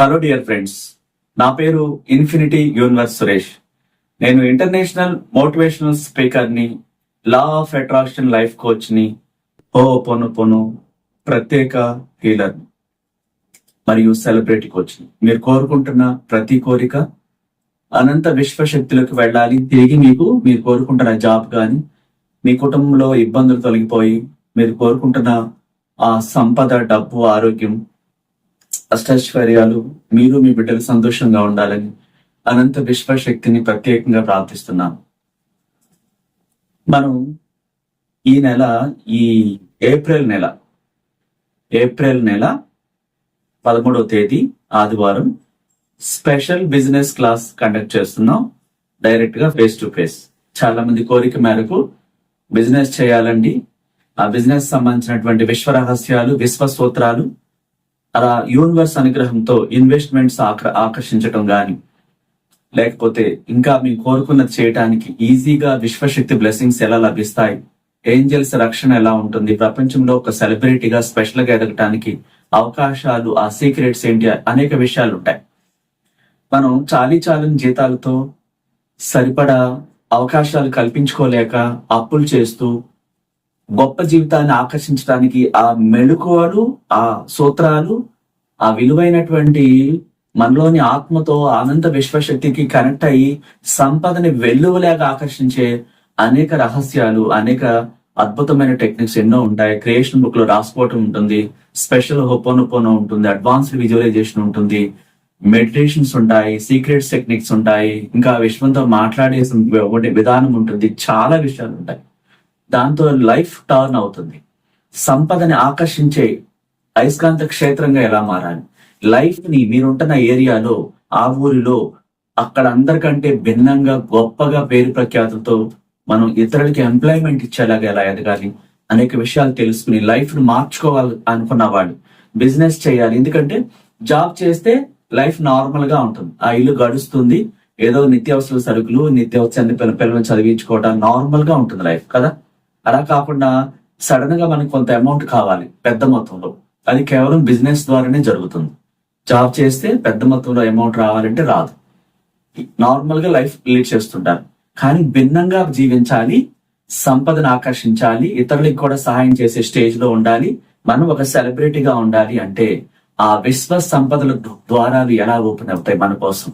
Hello dear friends నా పేరు infinity universe Suresh నేను ఇంటర్నేషనల్ మోటివేషనల్ స్పీకర్ని లా ఆఫ్ అట్రాక్షన్ లైఫ్ కోచ్ని ఓ పొను పొను ప్రత్యేక హీలర్ మరియు సెలబ్రిటీ కోచ్ని మీరు కోరుకుంటున్న ప్రతి కోరిక అనంత విశ్వశక్తిలోకి వెళ్ళాలి. తిరిగి మీకు మీరు కోరుకుంటున్న జాబ్ కానీ మీ కుటుంబంలో ఇబ్బందులు తొలగిపోయి మీరు కోరుకుంటున్న ఆ సంపద డబ్బు ఆరోగ్యం అష్టాశ్వర్యాలు మీరు మీ బిడ్డలు సంతోషంగా ఉండాలని అనంత విశ్వశక్తిని ప్రత్యేకంగా ప్రార్థిస్తున్నాను. మనం ఈ నెల ఈ ఏప్రిల్ నెల ఏప్రిల్ నెల పదమూడవ తేదీ ఆదివారం స్పెషల్ బిజినెస్ క్లాస్ కండక్ట్ చేస్తున్నాం డైరెక్ట్గా ఫేస్ టు ఫేస్. చాలా మంది కోరిక మేరకు బిజినెస్ చేయాలండి. ఆ బిజినెస్ సంబంధించినటువంటి విశ్వ రహస్యాలు విశ్వ సూత్రాలు అలా యూనివర్స్ అనుగ్రహంతో ఇన్వెస్ట్మెంట్స్ ఆక- ఆకర్షించటం కానీ లేకపోతే ఇంకా మీ కోరుకున్నది చేయడానికి ఈజీగా విశ్వశక్తి బ్లెస్సింగ్స్ ఎలా లభిస్తాయి? ఏంజల్స్ రక్షణ ఎలా ఉంటుంది? ప్రపంచంలో ఒక సెలబ్రిటీగా స్పెషల్గా ఎదగటానికి అవకాశాలు ఆ సీక్రెట్స్ ఏంటి? అనేక విషయాలు ఉంటాయి. మనం చాలీ చాలని జీతాలతో సరిపడా అవకాశాలు కల్పించుకోలేక అప్పులు చేస్తూ గొప్ప జీవితాన్ని ఆకర్షించడానికి ఆ మెళుకువలు ఆ సూత్రాలు ఆ విలువైనటువంటి మనలోని ఆత్మతో అనంత విశ్వశక్తికి కనెక్ట్ అయ్యి సంపదని వెల్లువలేక ఆకర్షించే అనేక రహస్యాలు అనేక అద్భుతమైన టెక్నిక్స్ ఎన్నో ఉంటాయి. క్రియేషన్ బుక్లో రాసుకోవటం ఉంటుంది. స్పెషల్ హోపోనోపోనో ఉంటుంది. అడ్వాన్స్డ్ విజువలైజేషన్ ఉంటుంది. మెడిటేషన్స్ ఉంటాయి. సీక్రెట్స్ టెక్నిక్స్ ఉంటాయి. ఇంకా విశ్వంతో మాట్లాడే విధానం ఉంటుంది. చాలా విషయాలు ఉంటాయి. దాంతో లైఫ్ టర్న్ అవుతుంది. సంపదని ఆకర్షించే అయస్కాంత క్షేత్రంగా ఎలా మారాలి? లైఫ్ని మీరుంటున్న ఏరియాలో ఆ ఊరిలో అక్కడ అందరికంటే భిన్నంగా గొప్పగా పేరు ప్రఖ్యాతులతో మనం ఇతరులకి ఎంప్లాయ్మెంట్ ఇచ్చేలాగా ఎలా ఎదగాలి? అనేక విషయాలు తెలుసుకుని లైఫ్ను మార్చుకోవాలి అనుకున్న వాళ్ళు బిజినెస్ చేయాలి. ఎందుకంటే జాబ్ చేస్తే లైఫ్ నార్మల్గా ఉంటుంది. ఆ ఇల్లు గడుస్తుంది. ఏదో నిత్యావసర సరుకులు నిత్యావసర పిల్ల పిల్లలను చదివించుకోవడం నార్మల్గా ఉంటుంది లైఫ్ కదా? అలా కాకుండా సడన్గా మనకు కొంత అమౌంట్ కావాలి పెద్ద మొత్తంలో. అది కేవలం బిజినెస్ ద్వారానే జరుగుతుంది. జాబ్ చేస్తే పెద్ద మొత్తంలో అమౌంట్ రావాలంటే రాదు. నార్మల్గా లైఫ్ లీడ్ చేస్తుంటారు. కానీ భిన్నంగా జీవించాలి సంపదను ఆకర్షించాలి ఇతరులకు కూడా సహాయం చేసే స్టేజ్లో ఉండాలి మనం ఒక సెలబ్రిటీగా ఉండాలి అంటే ఆ విశ్వ సంపదల ద్వారాలు ఎలా ఓపెన్ అవుతాయి మన కోసం?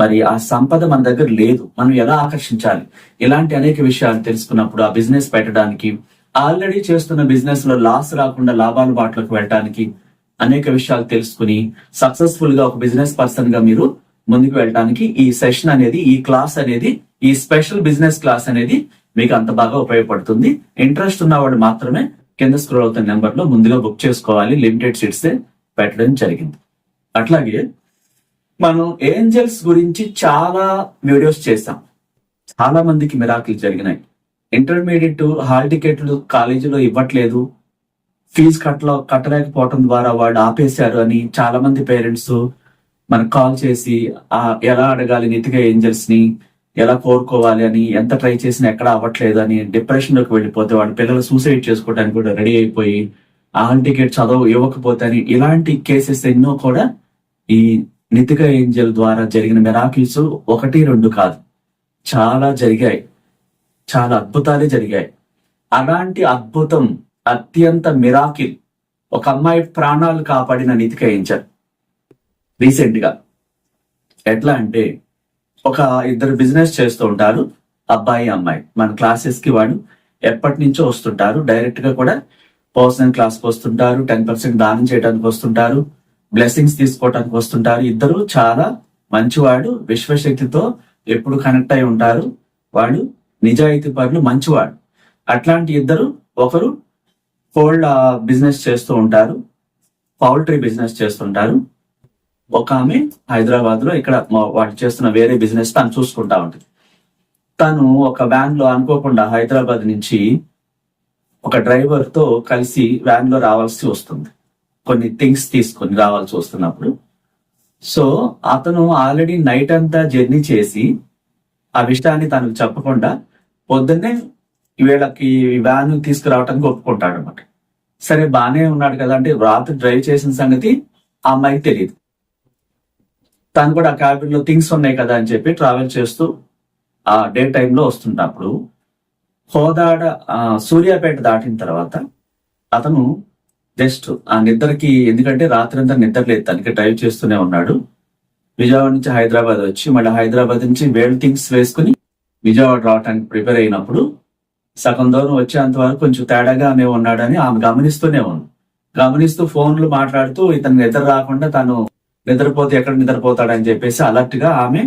మరి ఆ సంపద మన దగ్గర లేదు. మనం ఎలా ఆకర్షించాలి? ఇలాంటి అనేక విషయాలు తెలుసుకున్నప్పుడు ఆ బిజినెస్ పెట్టడానికి ఆల్రెడీ చేస్తున్న బిజినెస్లో లాస్ రాకుండా లాభాల బాటలకు వెళ్ళడానికి అనేక విషయాలు తెలుసుకుని సక్సెస్ఫుల్గా ఒక బిజినెస్ పర్సన్గా మీరు ముందుకు వెళ్ళడానికి ఈ సెషన్ అనేది ఈ క్లాస్ అనేది ఈ స్పెషల్ బిజినెస్ క్లాస్ అనేది మీకు అంత బాగా ఉపయోగపడుతుంది. ఇంట్రెస్ట్ ఉన్నవాడు మాత్రమే కింద స్క్రోల్ అవుతున్న నెంబర్లో ముందుగా బుక్ చేసుకోవాలి. లిమిటెడ్ సీట్స్ పెట్టడం జరిగింది. అట్లాగే మనం ఏంజల్స్ గురించి చాలా వీడియోస్ చేసాం చాలా మందికి మిరాకిల్ జరిగినాయి. ఇంటర్మీడియట్ హాల్ టికెట్లు కాలేజీలో ఇవ్వట్లేదు. ఫీజు కట్టలో కట్టలేకపోవడం ద్వారా వాడు ఆపేశారు అని చాలా మంది పేరెంట్స్ మనకు కాల్ చేసి ఆ ఎలా అడగాలి నీతిగా ఏంజల్స్ని ఎలా కోరుకోవాలి అని? ఎంత ట్రై చేసినా ఎక్కడ అవ్వట్లేదు అని డిప్రెషన్లోకి వెళ్ళిపోతే వాళ్ళ పిల్లలు సూసైడ్ చేసుకోవడానికి కూడా రెడీ అయిపోయి హాల్ టికెట్ చదవ ఇవ్వకపోతే అని ఇలాంటి కేసెస్ ఎన్నో కూడా ఈ నితిక ఏంజల్ ద్వారా జరిగిన మెరాకిల్స్ ఒకటి రెండు కాదు. చాలా జరిగాయి. చాలా అద్భుతాలే జరిగాయి. అలాంటి అద్భుతం అత్యంత మిరాకిల్ ఒక అమ్మాయి ప్రాణాలు కాపాడిన నితిక ఏంజల్. రీసెంట్గా ఎట్లా అంటే ఒక ఇద్దరు బిజినెస్ చేస్తూ ఉంటారు అబ్బాయి అమ్మాయి. మన క్లాసెస్కి వాడు ఎప్పటి నుంచో వస్తుంటారు డైరెక్ట్గా కూడా పర్సనల్ క్లాస్కి వస్తుంటారు టెన్ పర్సెంట్ దానం చేయడానికి వస్తుంటారు. బ్లెస్సింగ్స్ తీసుకోవటానికి వస్తుంటారు. ఇద్దరు చాలా మంచివాడు విశ్వశక్తితో ఎప్పుడు కనెక్ట్ అయి ఉంటారు. వాడు నిజాయితీ పరులు మంచివాడు. అట్లాంటి ఇద్దరు ఒకరు కోల్డ్ బిజినెస్ చేస్తూ ఉంటారు. పౌల్ట్రీ బిజినెస్ చేస్తుంటారు. ఒక ఆమె హైదరాబాద్లో ఇక్కడ వాళ్ళు వాడు చేస్తున్న వేరే బిజినెస్ తను చూసుకుంటా ఉంటుంది. తను ఒక వ్యాన్లో అనుకోకుండా హైదరాబాద్ నుంచి ఒక డ్రైవర్తో కలిసి వ్యాన్లో రావాల్సి వస్తుంది. కొన్ని థింగ్స్ తీసుకొని రావాల్సి వస్తున్నప్పుడు. సో అతను ఆల్రెడీ నైట్ అంతా జర్నీ చేసి ఆ విషయాన్ని తనకు చెప్పకుండా పొద్దున్నే వీళ్ళకి వ్యాన్ తీసుకురావటానికి ఒప్పుకుంటాడు అనమాట సరే బానే ఉన్నాడు కదా అంటే రాత్రి డ్రైవ్ చేసిన సంగతి ఆ అమ్మాయికి తెలియదు తను కూడా ఆ క్యాబిన్లో థింగ్స్ ఉన్నాయి కదా అని చెప్పి ట్రావెల్ చేస్తూ ఆ డే టైంలో వస్తుంటప్పుడు హోదాడ సూర్యాపేట దాటిన తర్వాత అతను జస్ట్ ఆ నిద్రకి ఎందుకంటే రాత్రి అంతా నిద్ర లేదు. తనకి డ్రైవ్ చేస్తూనే ఉన్నాడు. విజయవాడ నుంచి హైదరాబాద్ వచ్చి మళ్ళీ హైదరాబాద్ నుంచి వేల్ థింగ్స్ వేసుకుని విజయవాడ రావడానికి ప్రిపేర్ అయినప్పుడు సగం దూరం వచ్చేంత వరకు కొంచెం తేడాగానే ఉన్నాడని ఆమె గమనిస్తూనే ఉంది. గమనిస్తూ ఫోన్లు మాట్లాడుతూ ఇతను నిద్ర రాకుండా తను నిద్రపోతే ఎక్కడ నిద్రపోతాడని చెప్పేసి అలర్ట్గా ఆమె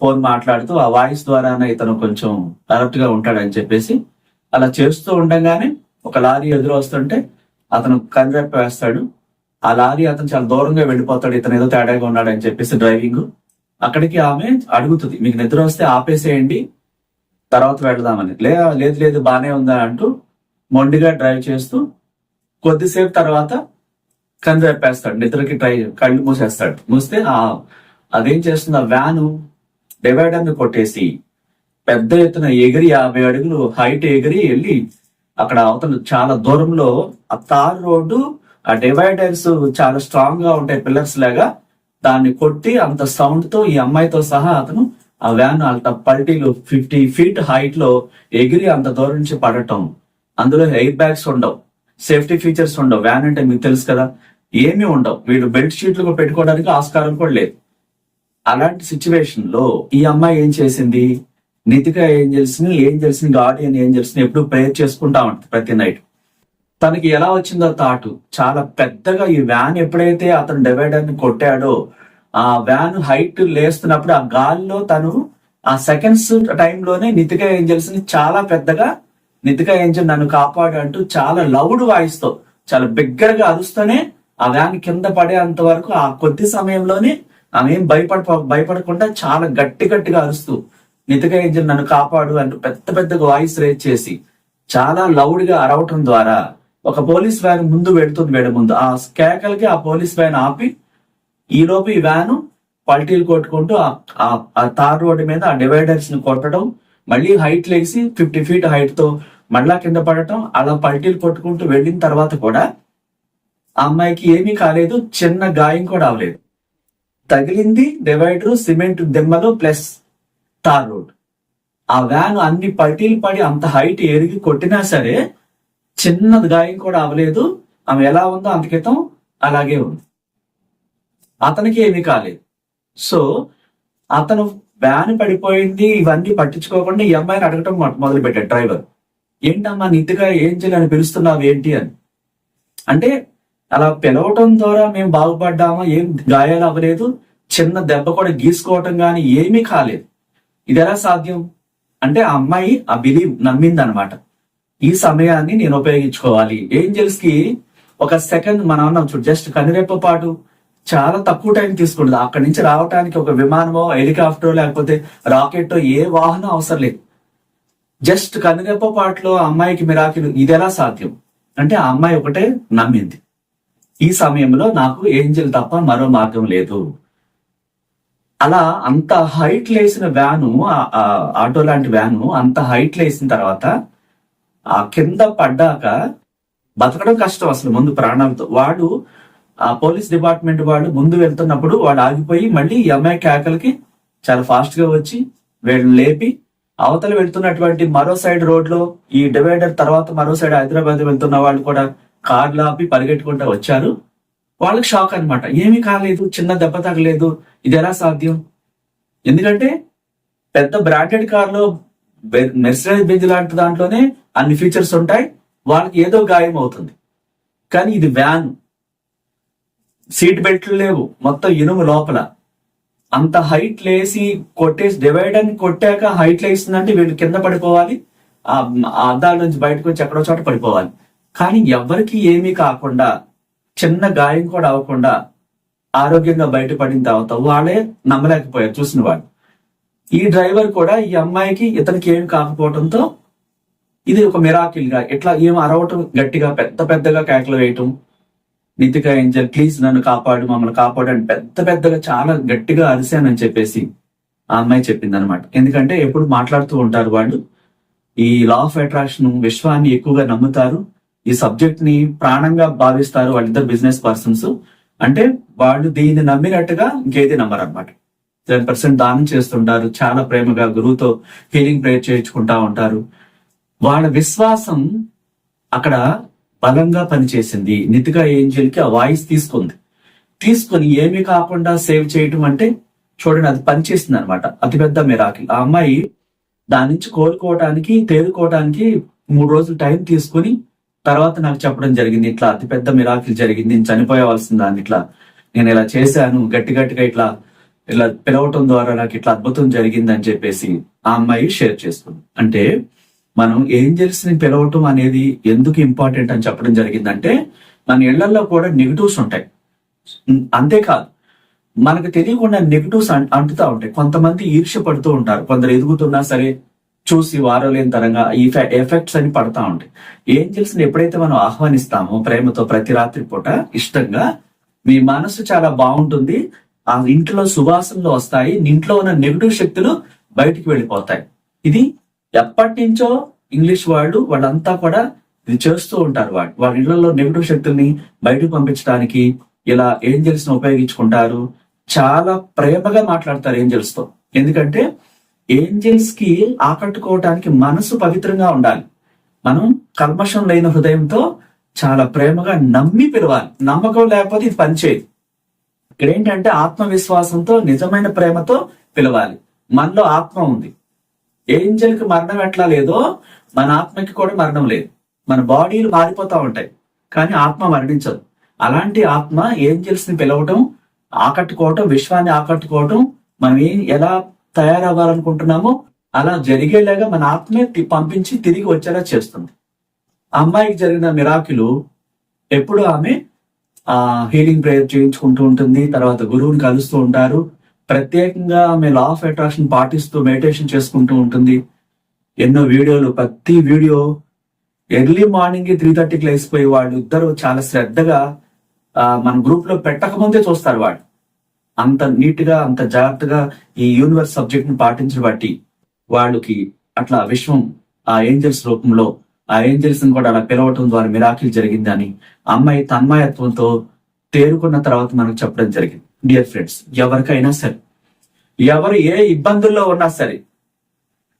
ఫోన్ మాట్లాడుతూ ఆ వాయిస్ ద్వారానే ఇతను కొంచెం అలర్ట్గా ఉంటాడని చెప్పేసి అలా చేస్తూ ఉండగానే ఒక లారీ ఎదురు వస్తుంటే అతను కనిరెప్ప వేస్తాడు ఆ లారీ అతను చాలా దూరంగా వెళ్ళిపోతాడు. ఇతను ఏదో తేడాగా ఉన్నాడని చెప్పేసి డ్రైవింగ్. అక్కడికి ఆమె అడుగుతుంది మీకు నిద్ర వస్తే ఆపేసేయండి తర్వాత వెళదామని. లే లేదు లేదు బానే ఉందా అంటూ మొండిగా డ్రైవ్ చేస్తూ కొద్దిసేపు తర్వాత కన్ను వేపేస్తాడు నిద్రకి ట్రై కళ్ళు మూసేస్తాడు. మూస్తే ఆ అదేం చేస్తుంది? ఆ వ్యాను డివైడర్ కొట్టేసి పెద్ద ఎత్తున ఎగిరి యాభై అడుగులు హైట్ ఎగిరి వెళ్ళి అక్కడ అవతల చాలా దూరంలో ఆ తార్ రోడ్డు ఆ డివైడర్స్ చాలా స్ట్రాంగ్గా ఉంటాయి పిల్లర్స్ లాగా. దాన్ని కొట్టి అంత సౌండ్తో ఈ అమ్మాయితో సహా అతను ఆ వ్యాన్ అంత పల్టీలు ఫిఫ్టీ ఫీట్ హైట్లో ఎగిరి అంత దూరం నుంచి పడటం. అందులో ఎయిర్ బ్యాగ్స్ ఉండవు. సేఫ్టీ ఫీచర్స్ ఉండవు. వ్యాన్ అంటే మీకు తెలుసు కదా. ఏమీ ఉండవు. వీడు బెల్ట్ షీట్లు పెట్టుకోవడానికి ఆస్కారం కూడా లేదు. అలాంటి సిచ్యువేషన్లో ఈ అమ్మాయి ఏం చేసింది? నితిగా ఏంజల్స్ని ఏంజల్స్ని గార్డియన్ ఏంజల్స్ని ఎప్పుడు ప్రేయర్ చేసుకుంటా ఉంటుంది ప్రతి నైట్ తనకి ఎలా వచ్చిందో తాటు చాలా పెద్దగా ఈ వ్యాన్ ఎప్పుడైతే అతను డివైడర్ని కొట్టాడో ఆ వ్యాన్ హైట్ లేస్తున్నప్పుడు ఆ గాల్లో తను ఆ సెకండ్స్ టైంలోనే నితిక ఏంజల్స్ని చాలా పెద్దగా నితిక ఏంజల్ నన్ను కాపాడు అంటూ చాలా లౌడ్ వాయిస్తో చాలా బిగ్గరగా అరుస్తూనే ఆ వ్యాన్ కింద పడేంత వరకు ఆ కొద్ది సమయంలోనే ఆమె ఏం భయపడ భయపడకుండా చాలా గట్టి గట్టిగా అరుస్తూ నితిక నన్ను కాపాడు అంటూ పెద్ద పెద్ద వాయిస్ రేజ్ చేసి చాలా లౌడ్గా అరవటం ద్వారా ఒక పోలీస్ వ్యాన్ ముందు వెళుతుంది వేడ ముందు. ఆ కేకలకి ఆ పోలీస్ వ్యాన్ ఆపి ఈ లోపు ఈ వ్యాన్ పల్టీలు కొట్టుకుంటూ ఆ- ఆ- తార్ రోడ్డు మీద ఆ డివైడర్స్ని కొట్టడం మళ్ళీ హైట్ లేసి ఫిఫ్టీ ఫీట్ హైట్తో మళ్ళా కింద పడటం అలా పల్టీలు కొట్టుకుంటూ వెళ్ళిన తర్వాత కూడా ఆ అమ్మాయికి ఏమీ కాలేదు చిన్న గాయం కూడా అవ్వలేదు. తగిలింది డివైడర్ సిమెంట్ దిమ్మలు ప్లస్ తార్ రోడ్ ఆ వ్యాన్ అన్ని పటీలు పడి అంత హైట్ ఎరిగి కొట్టినా సరే చిన్నది గాయం కూడా అవ్వలేదు. ఆమె ఎలా ఉందో అంత క్రితం అలాగే ఉంది. అతనికి ఏమీ కాలేదు. సో అతను వ్యాన్ పడిపోయింది ఇవన్నీ పట్టించుకోకుండా ఈ అమ్మాయిని అడగటం మొ- మొదలు పెట్టాడు డ్రైవర్ ఏంటమ్మా నిద్దుగా ఏం చేయాలని పిలుస్తున్నావు ఏంటి అని? అంటే అలా పిలవటం ద్వారా మేము బాగుపడ్డామా? ఏం గాయాలు అవ్వలేదు. చిన్న దెబ్బ కూడా గీసుకోవటం కానీ ఏమీ కాలేదు. ఇది ఎలా సాధ్యం? అంటే ఆ అమ్మాయి ఆ బిలీవ్ నమ్మింది అనమాట ఈ సమయాన్ని నేను ఉపయోగించుకోవాలి. ఏంజల్స్కి ఒక సెకండ్ మనం అన్నాం చూడు జస్ట్ కనిరెప్ప పాటు చాలా తక్కువ టైం తీసుకుంటుంది. అక్కడి నుంచి రావడానికి ఒక విమానమో హెలికాప్టర్ లేకపోతే రాకెట్ ఏ వాహనం అవసరం లేదు. జస్ట్ కనురెప్ప పాటలో ఆ అమ్మాయికి మిరాకిలు ఇది ఎలా సాధ్యం? అంటే ఆ అమ్మాయి ఒకటే నమ్మింది. ఈ సమయంలో నాకు ఏంజల్ తప్ప మరో మార్గం లేదు. అలా అంత హైట్ లేసిన వ్యాను ఆటో లాంటి వ్యాను అంత హైట్ లేసిన తర్వాత ఆ కింద పడ్డాక బతకడం కష్టం అసలు ముందు ప్రాణాలతో. వాడు ఆ పోలీస్ డిపార్ట్మెంట్ వాడు ముందు వెళ్తున్నప్పుడు వాడు ఆగిపోయి మళ్ళీ ఎంఐ కేకలకి చాలా ఫాస్ట్గా వచ్చి వీళ్ళని లేపి అవతల వెళ్తున్నటువంటి మరో సైడ్ రోడ్లో ఈ డివైడర్ తర్వాత మరో సైడ్ హైదరాబాద్ వెళ్తున్న వాళ్ళు కూడా కార్లు ఆపి పరిగెట్టుకుంటూ వచ్చారు. వాళ్ళకి షాక్ అన్నమాట. ఏమీ కాలేదు చిన్న దెబ్బ తగలేదు ఇది ఎలా సాధ్యం? ఎందుకంటే పెద్ద బ్రాండెడ్ కార్లో మెర్సిడైజ్ బెంజ్ లాంటి దాంట్లోనే అన్ని ఫీచర్స్ ఉంటాయి వాళ్ళకి ఏదో గాయం అవుతుంది. కానీ ఇది వ్యాన్. సీట్ బెల్ట్లు లేవు మొత్తం ఇనుము లోపల. అంత హైట్ లేసి కొట్టేసి డివైడర్ని కొట్టాక హైట్ లేస్తుందంటే వీళ్ళు కింద పడిపోవాలి ఆ ఆ అద్దాల నుంచి బయటకు వచ్చి ఎక్కడో చోట పడిపోవాలి. కానీ ఎవరికి ఏమీ కాకుండా చిన్న గాయం కూడా అవ్వకుండా ఆరోగ్యంగా బయటపడిన తర్వాత వాళ్ళే నమ్మలేకపోయారు చూసిన వాళ్ళు. ఈ డ్రైవర్ కూడా ఈ అమ్మాయికి ఇతనికి ఏం కాకపోవడంతో ఇది ఒక మిరాకిల్గా ఇట్లా ఏం అరవటం గట్టిగా పెద్ద పెద్దగా కేకలు వేయటం. నితిక ఏంజల్ ప్లీజ్ నన్ను కాపాడు మమ్మల్ని కాపాడు అని పెద్ద పెద్దగా చాలా గట్టిగా అరిశానని చెప్పేసి ఆ అమ్మాయి చెప్పింది అనమాట ఎందుకంటే ఎప్పుడు మాట్లాడుతూ ఉంటారు వాళ్ళు. ఈ లా ఆఫ్ అట్రాక్షన్ విశ్వాన్ని ఎక్కువగా నమ్ముతారు. ఈ సబ్జెక్ట్ని ప్రాణంగా భావిస్తారు వాళ్ళిద్దరు బిజినెస్ పర్సన్స్ అంటే వాళ్ళు దీన్ని నమ్మినట్టుగా ఇంకేది నమ్మరు అనమాట టెన్ పర్సెంట్ దానం చేస్తుంటారు చాలా ప్రేమగా గురువుతో హీలింగ్ ప్రేయర్ చేయించుకుంటా ఉంటారు. వాళ్ళ విశ్వాసం అక్కడ బలంగా పనిచేసింది. నితిగా ఏంజల్కి ఆ వాయిస్ తీసుకుంది. తీసుకొని ఏమీ కాకుండా సేవ్ చేయటం అంటే చూడండి అది పనిచేసింది అనమాట అతిపెద్ద మిరాకిల్ ఆ అమ్మాయి దాని నుంచి కోలుకోవటానికి తేరుకోవటానికి మూడు రోజులు టైం తీసుకుని తర్వాత నాకు చెప్పడం జరిగింది ఇట్లా అతిపెద్ద మిరాకిల్ జరిగింది నేను చనిపోయవలసిన దాన్ని ఇట్లా నేను ఇలా చేశాను గట్టి గట్టిగా ఇట్లా ఇలా పిలవటం ద్వారా నాకు ఇట్లా అద్భుతం జరిగింది అని చెప్పేసి ఆ అమ్మాయి షేర్ చేసుకుంది. అంటే మనం ఏంజల్స్ని పిలవటం అనేది ఎందుకు ఇంపార్టెంట్ అని చెప్పడం జరిగిందంటే మన ఇళ్ళలో కూడా నెగిటివ్స్ ఉంటాయి. అంతేకాదు మనకు తెలియకుండా నెగిటివ్స్ అంటుతా ఉంటాయి. కొంతమంది ఈర్ష్య పడుతూ ఉంటారు. కొందరు ఎదుగుతున్నా సరే చూసి వారలేని తరంగా ఈ ఎఫెక్ట్స్ అని పడతా ఉంటాయి. ఏంజల్స్ని ఎప్పుడైతే మనం ఆహ్వానిస్తామో ప్రేమతో ప్రతి రాత్రి పూట ఇష్టంగా మీ మనసు చాలా బాగుంటుంది. ఆ ఇంట్లో సువాసనలు వస్తాయి. ఇంట్లో ఉన్న నెగిటివ్ శక్తులు బయటికి వెళ్ళిపోతాయి. ఇది ఎప్పటి నుంచో ఇంగ్లీష్ వాళ్ళు వాళ్ళంతా కూడా ఇది చేస్తూ ఉంటారు వాళ్ళు. వాళ్ళ ఇళ్ళలో నెగిటివ్ శక్తుల్ని బయటకు పంపించడానికి ఇలా ఏంజల్స్ని ఉపయోగించుకుంటారు. చాలా ప్రేమగా మాట్లాడతారు ఏంజల్స్తో ఎందుకంటే ఏంజల్స్కి ఆకట్టుకోవటానికి మనసు పవిత్రంగా ఉండాలి. మనం కల్మషం లేని హృదయంతో చాలా ప్రేమగా నమ్మి పిలవాలి. నమ్మకం లేకపోతే ఇది పనిచేయదు. ఇక్కడ ఏంటంటే ఆత్మవిశ్వాసంతో నిజమైన ప్రేమతో పిలవాలి. మనలో ఆత్మ ఉంది. ఏంజల్కి మరణం ఎట్లా లేదో మన ఆత్మకి కూడా మరణం లేదు. మన బాడీలు మారిపోతా ఉంటాయి. కానీ ఆత్మ మరణించదు. అలాంటి ఆత్మ ఏంజల్స్ని పిలవటం ఆకట్టుకోవటం విశ్వాన్ని ఆకట్టుకోవటం మనం ఎలా తయారవ్వాలనుకుంటున్నామో అలా జరిగేలాగా మన ఆత్మే పంపించి తిరిగి వచ్చేలా చేస్తుంది. అమ్మాయికి జరిగిన మిరాకిలు ఎప్పుడు ఆమె ఆ హీలింగ్ ప్రేయర్ చేయించుకుంటూ ఉంటుంది తర్వాత గురువుని కలుస్తూ ఉంటారు. ప్రత్యేకంగా ఆమె లా ఆఫ్ అట్రాక్షన్ పాటిస్తూ మెడిటేషన్ చేసుకుంటూ ఉంటుంది. ఎన్నో వీడియోలు ప్రతి వీడియో ఎర్లీ మార్నింగ్ త్రీ థర్టీకి లేసిపోయి వాళ్ళు ఇద్దరు చాలా శ్రద్ధగా మన గ్రూప్లో పెట్టక ముందే చూస్తారు వాళ్ళు. అంత నీట్గా అంత జాగ్రత్తగా ఈ యూనివర్స్ సబ్జెక్ట్ని పాటించడం బట్టి వాళ్ళకి అట్లా విశ్వం ఆ ఏంజల్స్ రూపంలో ఆ ఏంజల్స్ని కూడా అలా పిలవటం ద్వారా మిరాకిల్ జరిగిందని అమ్మాయి తన్మయత్వంతో తేరుకున్న తర్వాత మనకు చెప్పడం జరిగింది. డియర్ ఫ్రెండ్స్ ఎవరికైనా సరే ఎవరు ఏ ఇబ్బందుల్లో ఉన్నా సరే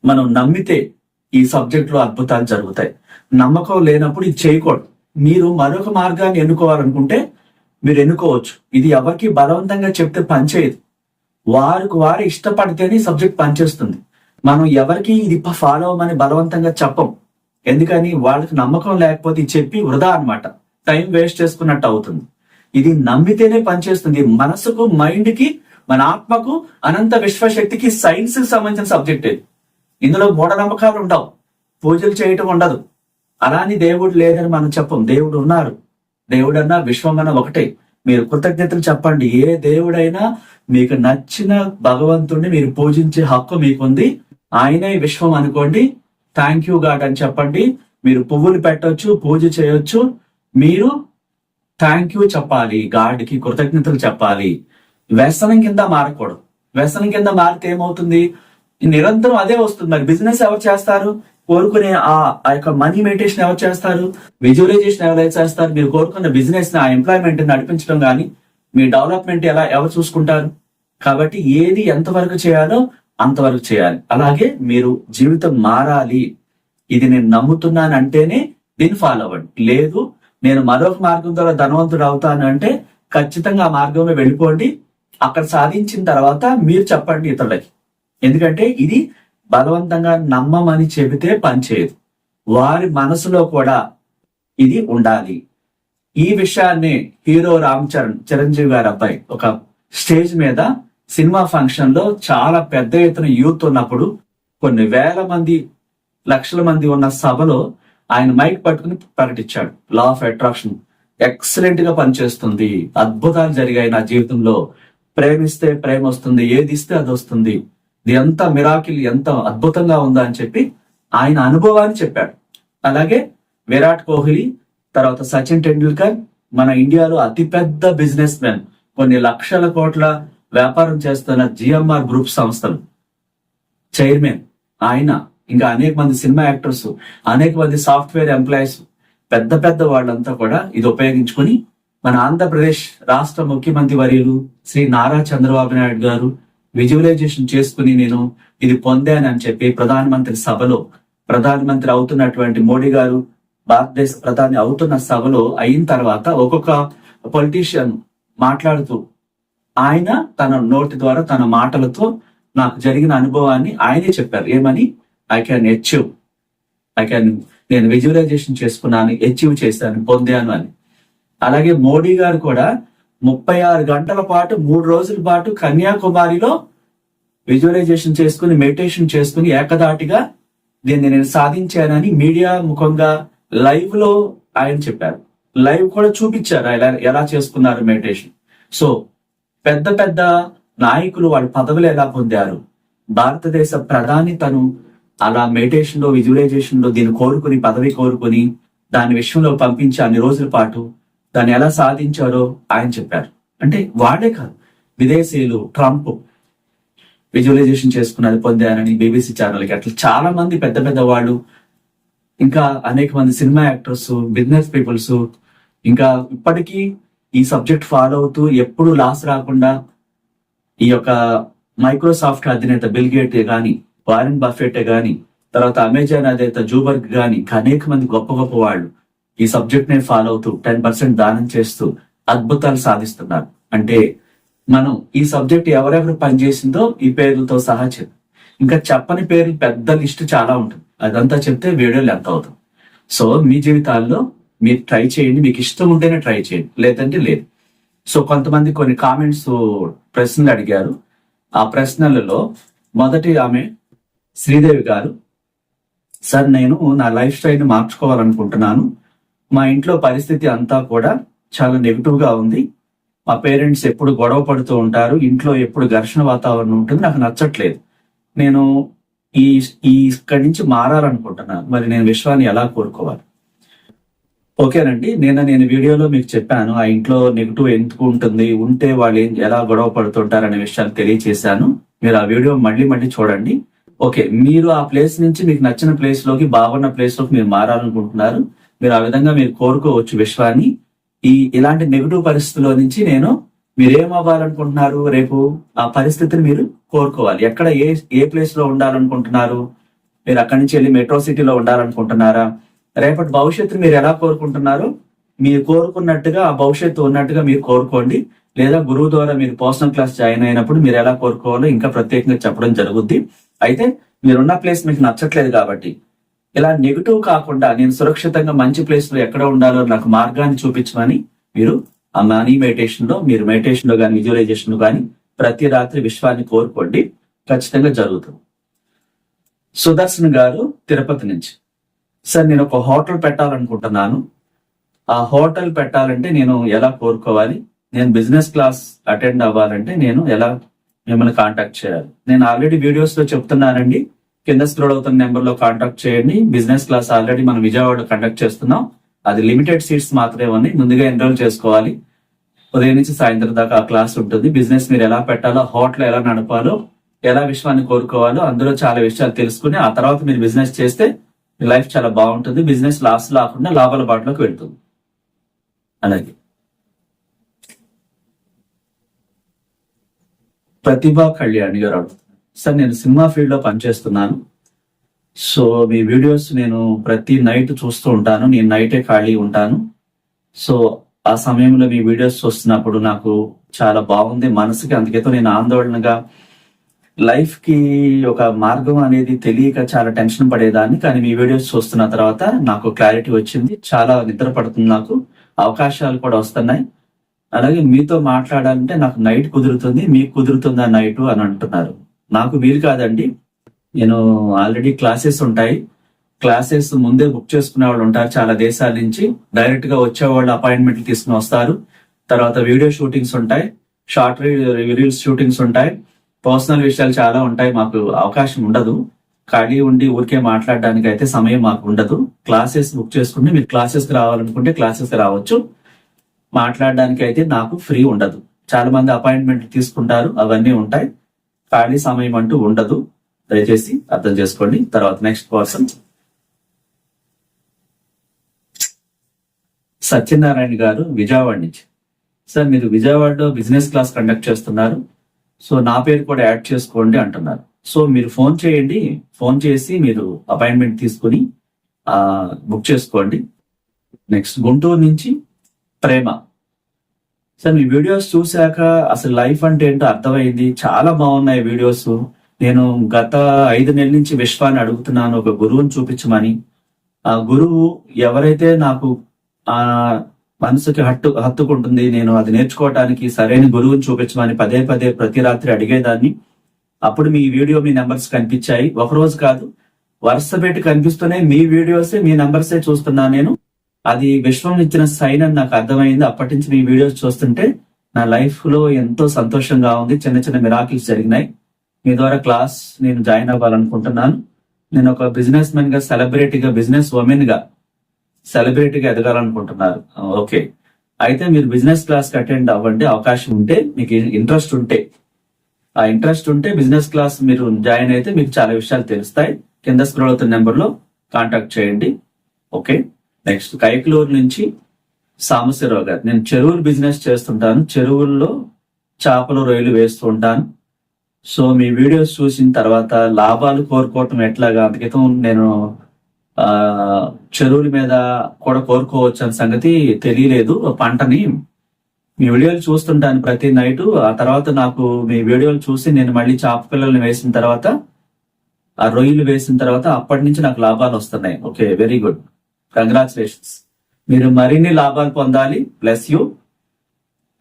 మనం నమ్మితే ఈ సబ్జెక్ట్లో అద్భుతాలు జరుగుతాయి. నమ్మకం లేనప్పుడు ఇది చేయకూడదు. మీరు మరొక మార్గాన్ని ఎన్నుకోవాలనుకుంటే మీరు ఎన్నుకోవచ్చు. ఇది ఎవరికి బలవంతంగా చెప్తే పనిచేయదు. వారికి వారు ఇష్టపడితేనే సబ్జెక్ట్ పనిచేస్తుంది. మనం ఎవరికి ఇది ఫాలో అవ్వమని బలవంతంగా చెప్పం. ఎందుకని? వాళ్ళకి నమ్మకం లేకపోతే చెప్పి వృధా అన్నమాట. టైం వేస్ట్ చేసుకున్నట్టు అవుతుంది. ఇది నమ్మితేనే పనిచేస్తుంది. మనసుకు మైండ్కి మన ఆత్మకు అనంత విశ్వశక్తికి సైన్స్కి సంబంధించిన సబ్జెక్ట్ ఇది. ఇందులో మూఢనమ్మకాలు ఉండవు. పూజలు చేయటం ఉండదు. అలాని దేవుడు లేదని మనం చెప్పం. దేవుడు ఉన్నారు. దేవుడన్నా విశ్వమన్నా ఒకటే. మీరు కృతజ్ఞతలు చెప్పండి. ఏ దేవుడైనా మీకు నచ్చిన భగవంతుడిని మీరు పూజించే హక్కు మీకుంది. ఆయనే విశ్వం అనుకోండి. థ్యాంక్ యూ గాడ్ అని చెప్పండి. మీరు పువ్వులు పెట్టొచ్చు పూజ చేయొచ్చు. మీరు థ్యాంక్ యూ చెప్పాలి. గాడ్కి కృతజ్ఞతలు చెప్పాలి. వ్యసనం కింద మారకూడదు. వ్యసనం కింద మారితే ఏమవుతుంది? నిరంతరం అదే వస్తుంది. మరి బిజినెస్ ఎవరు చేస్తారు? కోరుకునే ఆ ఆ యొక్క మనీ మెడిటేషన్ ఎవరు చేస్తారు? విజువలైజేషన్ ఎవరు చేస్తారు? మీరు కోరుకున్న బిజినెస్ ఆ ఎంప్లాయ్మెంట్ నడిపించడం కానీ మీ డెవలప్మెంట్ ఎలా ఎవరు చూసుకుంటారు? కాబట్టి ఏది ఎంతవరకు చేయాలో అంతవరకు చేయాలి. అలాగే మీరు జీవితం మారాలి. ఇది నేను నమ్ముతున్నాను అంటేనే దీన్ని ఫాలో అవ్వండి. లేదు నేను మరొక మార్గం ద్వారా ధనవంతుడు అవుతాను అంటే ఖచ్చితంగా ఆ మార్గంలో వెళ్ళిపోండి. అక్కడ సాధించిన తర్వాత మీరు చెప్పండి ఇతరులకి. ఎందుకంటే ఇది బలవంతంగా నమ్మమని చెబితే పనిచేయదు వారి మనసులో కూడా ఇది ఉండాలి. ఈ విషయాన్ని హీరో రామ్ చరణ్ చిరంజీవి గారి అబ్బాయి ఒక స్టేజ్ మీద సినిమా ఫంక్షన్లో చాలా పెద్ద ఎత్తున యూత్ ఉన్నప్పుడు కొన్ని వేల మంది లక్షల మంది ఉన్న సభలో ఆయన మైక్ పట్టుకుని ప్రకటించాడు. లా ఆఫ్ అట్రాక్షన్ ఎక్సలెంట్గా పనిచేస్తుంది. అద్భుతాలు జరిగాయి నా జీవితంలో. ప్రేమిస్తే ప్రేమ వస్తుంది ఏది ఇస్తే అది వస్తుంది. ఇది ఎంత మిరాకిల్ ఎంత అద్భుతంగా ఉందా అని చెప్పి ఆయన అనుభవాన్ని చెప్పాడు. అలాగే విరాట్ కోహ్లీ తర్వాత సచిన్ టెండూల్కర్ మన ఇండియాలో అతిపెద్ద బిజినెస్ మ్యాన్ కొన్ని లక్షల కోట్ల వ్యాపారం చేస్తున్న జిఎంఆర్ గ్రూప్ సంస్థలు. చైర్మన్ ఆయన ఇంకా అనేక మంది సినిమా యాక్టర్స్ అనేక మంది సాఫ్ట్వేర్ ఎంప్లాయీస్ పెద్ద పెద్ద వాళ్ళంతా కూడా ఇది ఉపయోగించుకొని మన ఆంధ్రప్రదేశ్ రాష్ట్ర ముఖ్యమంత్రి వర్యులు శ్రీ నారా చంద్రబాబు నాయుడు గారు విజువలైజేషన్ చేసుకుని నేను ఇది పొందానని చెప్పి ప్రధానమంత్రి సభలో ప్రధానమంత్రి అవుతున్నటువంటి మోడీ గారు భారతదేశ ప్రధాని అవుతున్న సభలో అయిన తర్వాత ఒక్కొక్క పొలిటీషియన్ మాట్లాడుతూ ఆయన తన నోటి ద్వారా తన మాటలతో నాకు జరిగిన అనుభవాన్ని ఆయనే చెప్పారు. ఏమని? I can achieve I can నేను విజువలైజేషన్ చేసుకున్నాను అచీవ్ చేశాను పొందాను అని. అలాగే మోడీ గారు కూడా ముప్పై ఆరు గంటల పాటు మూడు రోజుల పాటు కన్యాకుమారిలో విజువలైజేషన్ చేసుకుని మెడిటేషన్ చేసుకుని ఏకదాటిగా దీన్ని నేను సాధించానని మీడియా ముఖంగా లైవ్లో ఆయన చెప్పారు. లైవ్ కూడా చూపించారు ఆయన ఎలా చేసుకున్నారు మెడిటేషన్ సో పెద్ద పెద్ద నాయకులు వాళ్ళ పదవులు ఎలా పొందారు? భారతదేశ ప్రధాని తను అలా మెడిటేషన్లో విజువలైజేషన్లో దీన్ని కోరుకుని పదవి కోరుకుని దాని విషయంలో పంపించి అన్ని రోజుల పాటు దాన్ని ఎలా సాధించారో ఆయన చెప్పారు. అంటే వాడే కాదు. విదేశీయులు ట్రంప్ విజువలైజేషన్ చేసుకున్నది పొందారని బీబీసీ ఛానల్కి అట్లా చాలా మంది పెద్ద పెద్ద వాళ్ళు ఇంకా అనేక మంది సినిమా యాక్టర్స్ బిజినెస్ పీపుల్స్ ఇంకా ఇప్పటికీ ఈ సబ్జెక్ట్ ఫాలో అవుతూ ఎప్పుడు లాస్ రాకుండా ఈ యొక్క మైక్రోసాఫ్ట్ అధినేత బిల్ గేట్ గాని వారెన్ బఫెట్ కానీ తర్వాత అమెజాన్ అధినేత జూబర్గ్ కానీ అనేక మంది గొప్ప గొప్ప వాళ్ళు ఈ సబ్జెక్ట్ నే ఫాలో అవుతూ టెన్ పర్సెంట్ దానం చేస్తూ అద్భుతాలు సాధిస్తున్నారు. అంటే మనం ఈ సబ్జెక్ట్ ఎవరెవరు పనిచేసిందో ఈ పేర్లతో సహా చెప్పి. ఇంకా చెప్పని పేర్లు పెద్ద లిస్ట్ చాలా ఉంటుంది. అదంతా చెప్తే వీడియోలు ఎంత అవుతుంది సో మీ జీవితాల్లో మీరు ట్రై చేయండి. మీకు ఇష్టం ఉంటేనే ట్రై చేయండి. లేదంటే లేదు. సో కొంతమంది కొన్ని కామెంట్స్ ప్రశ్నలు అడిగారు. ఆ ప్రశ్నలలో మొదటి ఆమె శ్రీదేవి గారు సార్ నేను నా లైఫ్ స్టైల్ని మార్చుకోవాలనుకుంటున్నాను. మా ఇంట్లో పరిస్థితి అంతా కూడా చాలా నెగిటివ్గా ఉంది. మా పేరెంట్స్ ఎప్పుడు గొడవ పడుతూ ఉంటారు. ఇంట్లో ఎప్పుడు ఘర్షణ వాతావరణం ఉంటుంది. నాకు నచ్చట్లేదు. నేను ఈ ఈ ఇక్కడి నుంచి మారాలనుకుంటున్నాను మరి నేను విశ్వాన్ని ఎలా కోరుకోవాలి? ఓకేనండి. నేను నేను వీడియోలో మీకు చెప్పాను. ఆ ఇంట్లో నెగిటివ్ ఎందుకు ఉంటుంది? ఉంటే వాళ్ళు ఎలా గొడవ పడుతుంటారు అనే విషయాలు తెలియచేశాను. మీరు ఆ వీడియో మళ్ళీ మళ్ళీ చూడండి. ఓకే. మీరు ఆ ప్లేస్ నుంచి మీకు నచ్చిన ప్లేస్లోకి బాగున్న ప్లేస్లోకి మీరు మారాలనుకుంటున్నారు. మీరు ఆ విధంగా మీరు కోరుకోవచ్చు విశ్వాన్ని. ఈ ఇలాంటి నెగిటివ్ పరిస్థితుల్లో నుంచి నేను మీరేం అవ్వాలనుకుంటున్నారు రేపు ఆ పరిస్థితిని మీరు కోరుకోవాలి. ఎక్కడ ఏ ఏ ప్లేస్లో ఉండాలనుకుంటున్నారు? మీరు అక్కడి నుంచి వెళ్ళి మెట్రో సిటీలో ఉండాలనుకుంటున్నారా? రేపటి భవిష్యత్తు మీరు ఎలా కోరుకుంటున్నారు? మీరు కోరుకున్నట్టుగా ఆ భవిష్యత్తు ఉన్నట్టుగా మీరు కోరుకోండి. లేదా గురువు ద్వారా మీరు పర్సనల్ క్లాస్ జాయిన్ అయినప్పుడు మీరు ఎలా కోరుకోవాలో ఇంకా ప్రత్యేకంగా చెప్పడం జరుగుద్ది. అయితే మీరున్న ప్లేస్ మీకు నచ్చట్లేదు కాబట్టి ఇలా నెగిటివ్ కాకుండా నేను సురక్షితంగా మంచి ప్లేస్లో ఎక్కడ ఉండాలో నాకు మార్గాన్ని చూపించమని మీరు ఆ మనీ మెడిటేషన్లో మీరు మెడిటేషన్లో కానీ విజువలైజేషన్లో కానీ ప్రతి రాత్రి విశ్వాన్ని కోరుకోండి. ఖచ్చితంగా జరుగుతుంది. సుదర్శన్ గారు తిరుపతి నుంచి. సార్ నేను ఒక హోటల్ పెట్టాలనుకుంటున్నాను. ఆ హోటల్ పెట్టాలంటే నేను ఎలా కోరుకోవాలి? నేను బిజినెస్ క్లాస్ అటెండ్ అవ్వాలంటే నేను ఎలా మిమ్మల్ని కాంటాక్ట్ చేయాలి? నేను ఆల్రెడీ వీడియోస్లో చెప్తున్నానండి. కింద స్క్రోల్ అవుతున్న నెంబర్లో కాంటాక్ట్ చేయండి. బిజినెస్ క్లాస్ ఆల్రెడీ మనం విజయవాడ కండక్ట్ చేస్తున్నాం. అది లిమిటెడ్ సీట్స్ మాత్రమే ఉన్నాయి ముందుగా ఎన్రోల్ చేసుకోవాలి. ఉదయం నుంచి సాయంత్రం దాకా ఆ క్లాస్ ఉంటుంది. బిజినెస్ మీరు ఎలా పెట్టాలో హోటల్ ఎలా నడపాలో ఎలా విషయాన్ని కోరుకోవాలో అందులో చాలా విషయాలు తెలుసుకుని ఆ తర్వాత మీరు బిజినెస్ చేస్తే మీ లైఫ్ చాలా బాగుంటుంది. బిజినెస్ లాస్ లేకుండా లాభాల బాటలోకి వెళ్తుంది. అలాగే. ప్రతిభా కళ్యాణ్ గారు అడుగుతున్నారు. సార్ నేను సినిమా ఫీల్డ్లో పనిచేస్తున్నాను. సో మీ వీడియోస్ నేను ప్రతి నైట్ చూస్తూ ఉంటాను. నేను నైటే ఖాళీ ఉంటాను. సో ఆ సమయంలో మీ వీడియోస్ చూస్తున్నప్పుడు నాకు చాలా బాగుంది మనసుకి. అందుకేతో నేను ఆందోళనగా లైఫ్కి ఒక మార్గం అనేది తెలియక చాలా టెన్షన్ పడేదాన్ని. కానీ మీ వీడియోస్ చూస్తున్న తర్వాత నాకు క్లారిటీ వచ్చింది. చాలా నిద్ర పడుతుంది నాకు. అవకాశాలు కూడా వస్తున్నాయి. అలాగే మీతో మాట్లాడాలంటే నాకు నైట్ కుదురుతుంది. మీకు కుదురుతుందా నైట్ అని అంటున్నారు. నాకు వీలు కాదండి. నేను ఆల్రెడీ క్లాసెస్ ఉంటాయి. క్లాసెస్ ముందే బుక్ చేసుకునే వాళ్ళు ఉంటారు చాలా దేశాల నుంచి. డైరెక్ట్గా వచ్చే వాళ్ళు అపాయింట్మెంట్ తీసుకుని వస్తారు. తర్వాత వీడియో షూటింగ్స్ ఉంటాయి. షార్ట్ రీల్స్ షూటింగ్స్ ఉంటాయి. పర్సనల్ విషయాలు చాలా ఉంటాయి. మాకు అవకాశం ఉండదు. ఖాళీ ఉండి ఊరికే మాట్లాడడానికి అయితే సమయం మాకు ఉండదు. క్లాసెస్ బుక్ చేసుకుంటే మీరు క్లాసెస్ రావాలనుకుంటే క్లాసెస్ రావచ్చు. మాట్లాడడానికి అయితే నాకు ఫ్రీ ఉండదు. చాలా మంది అపాయింట్మెంట్ తీసుకుంటారు. అవన్నీ ఉంటాయి. ఖాళీ సమయం అంటూ ఉండదు. దయచేసి అర్థం చేసుకోండి. తర్వాత నెక్స్ట్ పర్సన్ సత్యనారాయణ గారు విజయవాడ నుంచి. సార్ మీరు విజయవాడలో బిజినెస్ క్లాస్ కండక్ట్ చేస్తున్నారు. సో నా పేరు కూడా యాడ్ చేసుకోండి అంటున్నారు. సో మీరు ఫోన్ చేయండి. ఫోన్ చేసి మీరు అపాయింట్మెంట్ తీసుకుని బుక్ చేసుకోండి. నెక్స్ట్ గుంటూరు నుంచి ప్రేమ. సార్ మీ వీడియోస్ చూశాక అసలు లైఫ్ అంటే ఏంటో అర్థమైంది. చాలా బాగున్నాయి వీడియోస్. నేను గత ఐదు నెలల నుంచి విశ్వాన్ని అడుగుతున్నాను ఒక గురువుని చూపించమని. ఆ గురువు ఎవరైతే నాకు ఆ మనసుకి హట్టు హత్తుకుంటుంది నేను అది నేర్చుకోవటానికి సరైన గురువుని చూపించమని పదే పదే ప్రతి రాత్రి అడిగేదాన్ని. అప్పుడు మీ వీడియో మీ నెంబర్స్ కనిపించాయి. ఒకరోజు కాదు వరుస పెట్టి కనిపిస్తూనే మీ వీడియోసే మీ నెంబర్సే చూస్తున్నాను నేను. అది విశ్వం ఇచ్చిన సైన్ అని నాకు అర్థమైంది. అప్పటి నుంచి మీ వీడియోస్ చూస్తుంటే నా లైఫ్లో ఎంతో సంతోషంగా ఉంది. చిన్న చిన్న మిరాకిల్స్ జరిగినాయి. మీ ద్వారా క్లాస్ నేను జాయిన్ అవ్వాలనుకుంటున్నాను. నేను ఒక బిజినెస్ మెన్గా సెలబ్రిటీగా బిజినెస్ ఉమెన్గా సెలబ్రిటీగా ఎదగాలనుకుంటున్నారు. ఓకే అయితే మీరు బిజినెస్ క్లాస్కి అటెండ్ అవ్వండి. అవకాశం ఉంటే మీకు ఇంట్రెస్ట్ ఉంటే. ఆ ఇంట్రెస్ట్ ఉంటే బిజినెస్ క్లాస్ మీరు జాయిన్ అయితే మీకు చాలా విషయాలు తెలుస్తాయి. కింద స్క్రోల్ అవుతున్న నెంబర్లో కాంటాక్ట్ చేయండి. ఓకే నెక్స్ట్ కైకలూరు నుంచి సాంబశివరావు గారు. నేను చెరువులు బిజినెస్ చేస్తుంటాను. చెరువుల్లో చేపలు రొయ్యలు వేస్తూ ఉంటాను. సో మీ వీడియోస్ చూసిన తర్వాత లాభాలు కోరుకోవటం ఎట్లాగా? అందుకితం నేను చెరువుల మీద కూడా కోరుకోవచ్చు అనే సంగతి తెలియలేదు. పంటని మీ వీడియోలు చూస్తుంటాను ప్రతి నైట్. ఆ తర్వాత నాకు మీ వీడియోలు చూసి నేను మళ్ళీ చేప పిల్లల్ని వేసిన తర్వాత ఆ రొయ్యలు వేసిన తర్వాత అప్పటి నుంచి నాకు లాభాలు వస్తున్నాయి. Okay very good. కంగ్రాచులేషన్స్ మీరు మరిన్ని లాభాలు పొందాలి. ప్లస్ యూ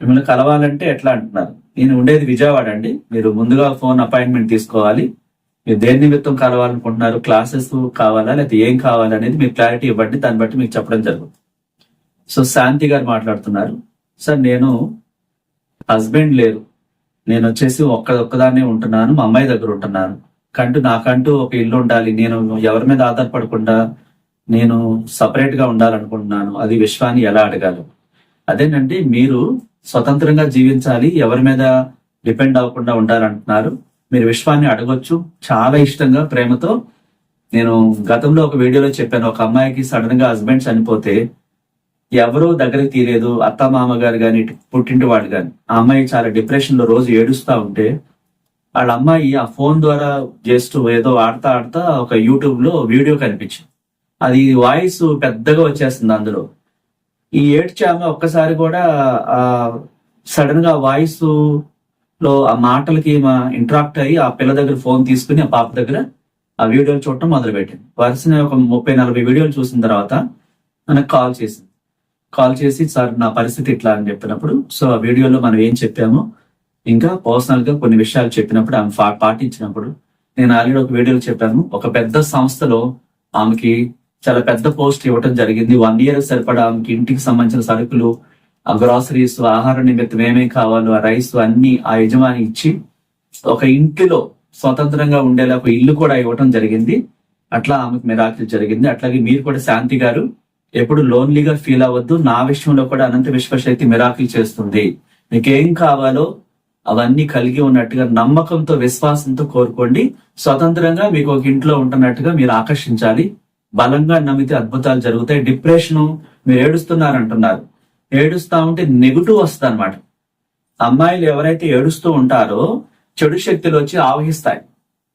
మిమ్మల్ని కలవాలంటే ఎట్లా అంటున్నారు? నేను ఉండేది విజయవాడ అండి. మీరు ముందుగా ఫోన్ అపాయింట్మెంట్ తీసుకోవాలి. మీరు దేని నిమిత్తం కలవాలనుకుంటున్నారు? క్లాసెస్ కావాలా? లేకపోతే ఏం కావాలనేది మీరు క్లారిటీ ఇవ్వండి. దాన్ని బట్టి మీకు చెప్పడం జరుగుతుంది. సో శాంతి గారు మాట్లాడుతున్నారు. సార్ నేను హస్బెండ్ లేరు. నేను వచ్చేసి ఒక్క ఒక్కదాన్నే ఉంటున్నాను. మా అమ్మాయి దగ్గర ఉంటున్నాను. కంటూ నాకంటూ ఒక ఇల్లు ఉండాలి. నేను ఎవరి మీద ఆధారపడకుండా నేను సపరేట్గా ఉండాలనుకుంటున్నాను. అది విశ్వాన్ని ఎలా అడగాలి. అదేనండి మీరు స్వతంత్రంగా జీవించాలి ఎవరి మీద డిపెండ్ అవ్వకుండా ఉండాలంటున్నారు. మీరు విశ్వాన్ని అడగొచ్చు. చాలా ఇష్టంగా ప్రేమతో. నేను గతంలో ఒక వీడియోలో చెప్పాను ఒక అమ్మాయికి సడన్గా హస్బెండ్ చనిపోతే ఎవరో దగ్గరికి తీరేదు. అత్త మామ గారు కానీ పుట్టింటి వాళ్ళు కానీ ఆ అమ్మాయి చాలా డిప్రెషన్లో రోజు ఏడుస్తా ఉంటే వాళ్ళ అమ్మాయి ఆ ఫోన్ ద్వారా జస్ట్ ఏదో ఆడతా ఆడతా ఒక యూట్యూబ్లో వీడియో కనిపించింది. అది వాయిస్ పెద్దగా వచ్చేస్తుంది అందులో. ఈ ఏడ్చే ఒక్కసారి కూడా ఆ సడన్గా వాయిస్లో ఆ మాటలకి ఇంటరాక్ట్ అయ్యి ఆ పిల్ల దగ్గర ఫోన్ తీసుకుని ఆ పాప దగ్గర ఆ వీడియోలు చూడటం మొదలుపెట్టింది వరుసనే ఒక ముప్పై నలభై వీడియోలు చూసిన తర్వాత మనకు కాల్ చేసింది. కాల్ చేసి సార్ నా పరిస్థితి ఇట్లా అని చెప్పినప్పుడు సో ఆ వీడియోలో మనం ఏం చెప్పామో ఇంకా పర్సనల్గా కొన్ని విషయాలు చెప్పినప్పుడు ఆమె పాటించినప్పుడు నేను ఆల్రెడీ ఒక వీడియోలో చెప్పాను. ఒక పెద్ద సంస్థలో ఆమెకి చాలా పెద్ద పోస్ట్ ఇవ్వటం జరిగింది. వన్ ఇయర్ సరిపడా ఇంటికి సంబంధించిన సరుకులు ఆ గ్రాసరీస్ ఆహార నిమిత్తం ఏమేమి కావాలో ఆ రైస్ అన్ని ఆ యజమాని ఇచ్చి ఒక ఇంటిలో స్వతంత్రంగా ఉండేలా ఒక ఇల్లు కూడా ఇవ్వటం జరిగింది. అట్లా ఆమెకు మిరాకిల్ జరిగింది. అట్లాగే మీరు కూడా శాంతి గారు ఎప్పుడు లోన్లీగా ఫీల్ అవ్వద్దు. నా విషయంలో కూడా అనంత విశ్వశక్తి మిరాకిల్ చేస్తుంది. మీకేం కావాలో అవన్నీ కలిగి ఉన్నట్టుగా నమ్మకంతో విశ్వాసంతో కోరుకోండి. స్వతంత్రంగా మీకు ఒక ఇంట్లో ఉంటున్నట్టుగా మీరు ఆకర్షించాలి. బలంగా నమ్మితే అద్భుతాలు జరుగుతాయి. డిప్రెషన్ మీరు ఏడుస్తున్నారు అంటున్నారు ఏడుస్తా ఉంటే నెగిటివ్ వస్తుంది అనమాట అమ్మాయిలు ఎవరైతే ఏడుస్తూ ఉంటారో చెడు శక్తులు వచ్చి ఆవహిస్తాయి.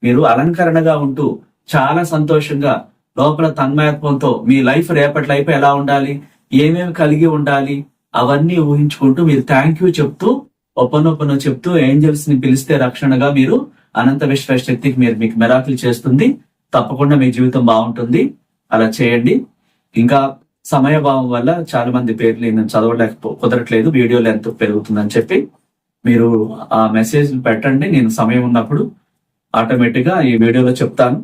మీరు అలంకరణగా ఉంటూ చాలా సంతోషంగా లోపల తన్మయత్వంతో మీ లైఫ్ రేపటి లైఫ్ ఎలా ఉండాలి? ఏమేమి కలిగి ఉండాలి? అవన్నీ ఊహించుకుంటూ మీరు థ్యాంక్ యూ చెప్తూ ఒప్పనొప్పన చెప్తూ ఏంజల్స్ని పిలిస్తే రక్షణగా మీరు అనంత విశ్వ శక్తికి మీరు మీకు మెరాకిల్ చేస్తుంది. తప్పకుండా మీ జీవితం బాగుంటుంది. అలా చేయండి. ఇంకా సమయభావం వల్ల చాలా మంది పేర్లు నేను చదవలేక కుదరట్లేదు. వీడియో లెంత్ పెరుగుతుందని చెప్పి మీరు ఆ మెసేజ్ పెట్టండి. నేను సమయం ఉన్నప్పుడు ఆటోమేటిక్గా ఈ వీడియోలో చెప్తాను.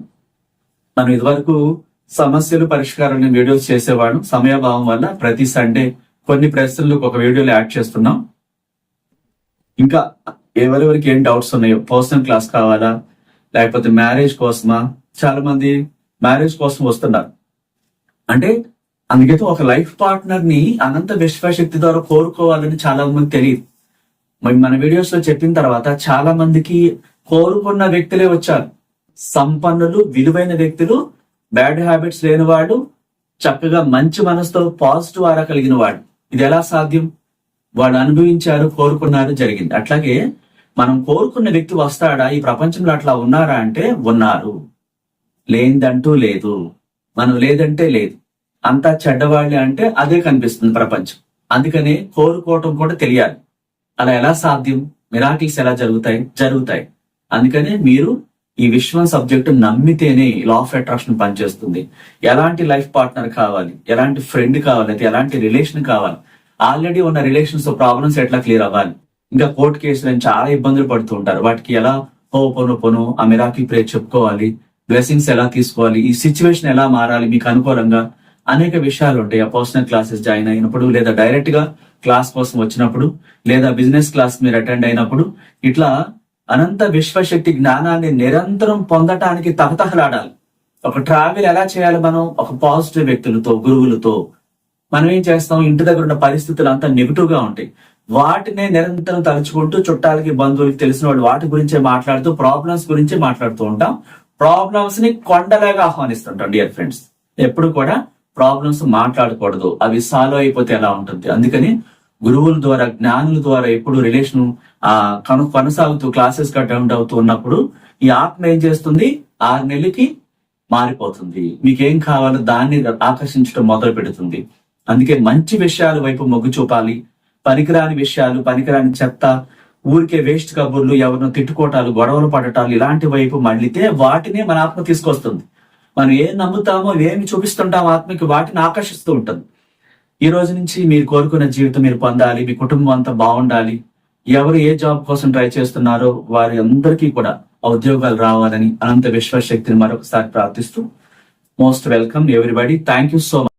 మనం ఇదివరకు సమస్యలు పరిష్కారాన్ని వీడియోస్ చేసేవాడు సమయభావం వల్ల ప్రతి సండే కొన్ని ప్రశ్నలకు ఒక వీడియోలో యాడ్ చేస్తున్నాం. ఇంకా ఎవరెవరికి ఏం డౌట్స్ ఉన్నాయో పర్సనల్ క్లాస్ కావాలా లేకపోతే మ్యారేజ్ కోసమా చాలా మంది మ్యారేజ్ కోసం వస్తున్నారు. అంటే అందుకైతే ఒక లైఫ్ పార్ట్నర్ని అనంత విశ్వశక్తి ద్వారా కోరుకోవాలని చాలా మంది తెలియదు. మరి మన వీడియోస్లో చెప్పిన తర్వాత చాలా మందికి కోరుకున్న వ్యక్తులే వచ్చారు. సంపన్నులు విలువైన వ్యక్తులు బ్యాడ్ హ్యాబిట్స్ లేని వాడు చక్కగా మంచి మనసుతో పాజిటివ్ ఆరా కలిగిన వాడు ఇది ఎలా సాధ్యం? వాడు అనుభవించారు కోరుకున్నారు జరిగింది. అట్లాగే మనం కోరుకున్న వ్యక్తి వస్తాడా? ఈ ప్రపంచంలో అట్లా ఉన్నారా అంటే ఉన్నారు. లేదంటూ లేదు. మనం లేదంటే లేదు. అంతా చెడ్డవాళ్ళే అంటే అదే కనిపిస్తుంది ప్రపంచం. అందుకనే కోరుకోవటం కూడా తెలియాలి. అలా ఎలా సాధ్యం? మిరాకిల్స్ ఎలా జరుగుతాయి? జరుగుతాయి. అందుకనే మీరు ఈ విశ్వం సబ్జెక్ట్ నమ్మితేనే లా ఆఫ్ అట్రాక్షన్ పనిచేస్తుంది. ఎలాంటి లైఫ్ పార్ట్నర్ కావాలి? ఎలాంటి ఫ్రెండ్ కావాలి? అయితే ఎలాంటి రిలేషన్ కావాలి? ఆల్రెడీ ఉన్న రిలేషన్స్ ప్రాబ్లమ్స్ ఎట్లా క్లియర్ అవ్వాలి? ఇంకా కోర్టు కేసులు చాలా ఇబ్బందులు పడుతూ ఉంటారు. వాటికి ఎలా పోను పొను ఆ మిరాకిల్ ప్రేర్ చెప్పుకోవాలి? బ్లెస్సింగ్స్ ఎలా తీసుకోవాలి? ఈ సిచ్యువేషన్ ఎలా మారాలి? మీకు అనుకూలంగా అనేక విషయాలు ఉంటాయి. ఆ పర్సనల్ క్లాసెస్ జాయిన్ అయినప్పుడు లేదా డైరెక్ట్గా క్లాస్ కోసం వచ్చినప్పుడు లేదా బిజినెస్ క్లాస్ మీరు అటెండ్ అయినప్పుడు ఇట్లా అనంత విశ్వశక్తి జ్ఞానాన్ని నిరంతరం పొందటానికి తహతహలాడాలి. ఒక ట్రావెల్ ఎలా చేయాలి మనం? ఒక పాజిటివ్ వ్యక్తులతో గురువులతో మనం ఏం చేస్తాం? ఇంటి దగ్గర ఉన్న పరిస్థితులు అంతా నెగిటివ్గా ఉంటాయి. వాటినే నిరంతరం తలుచుకుంటూ చుట్టాలకి బంధువులకి తెలిసిన వాళ్ళు వాటి గురించే మాట్లాడుతూ ప్రాబ్లమ్స్ గురించి మాట్లాడుతూ ఉంటాం. ప్రాబ్లమ్స్ని కొండలాగా ఆహ్వానిస్తుంటాం డియర్ ఫ్రెండ్స్ ఎప్పుడు కూడా ప్రాబ్లమ్స్ మాట్లాడకూడదు. అవి సాల్వ్ అయిపోతే ఎలా ఉంటుంది? అందుకని గురువుల ద్వారా జ్ఞానుల ద్వారా ఎప్పుడు రిలేషన్ ఆ కను కొనసాగుతూ క్లాసెస్ అటెండ్ అవుతూ ఉన్నప్పుడు ఈ ఆత్మ ఏం చేస్తుంది? ఆరు నెలలకి మారిపోతుంది. మీకేం కావాలో దాన్ని ఆకర్షించడం మొదలు పెడుతుంది. అందుకే మంచి విషయాల వైపు మొగ్గు చూపాలి. పనికిరాని విషయాలు పనికిరాని చెత్త ఊరికే వేస్ట్ కబుర్లు ఎవరినో తిట్టుకోవటాలు గొడవలు పడటాలు ఇలాంటి వైపు మళ్ళితే వాటినే మన ఆత్మ తీసుకొస్తుంది. మనం ఏం నమ్ముతామో ఏమి చూపిస్తుంటామో ఆత్మకి వాటిని ఆకర్షిస్తూ ఉంటుంది. ఈ రోజు నుంచి మీరు కోరుకున్న జీవితం మీరు పొందాలి మీ కుటుంబం అంతా బాగుండాలి. ఎవరు ఏ జాబ్ కోసం ట్రై చేస్తున్నారో వారి అందరికీ కూడా ఉద్యోగాలు రావాలని అనంత విశ్వశక్తిని మరొకసారి ప్రార్థిస్తూ most welcome everybody. Thank you so much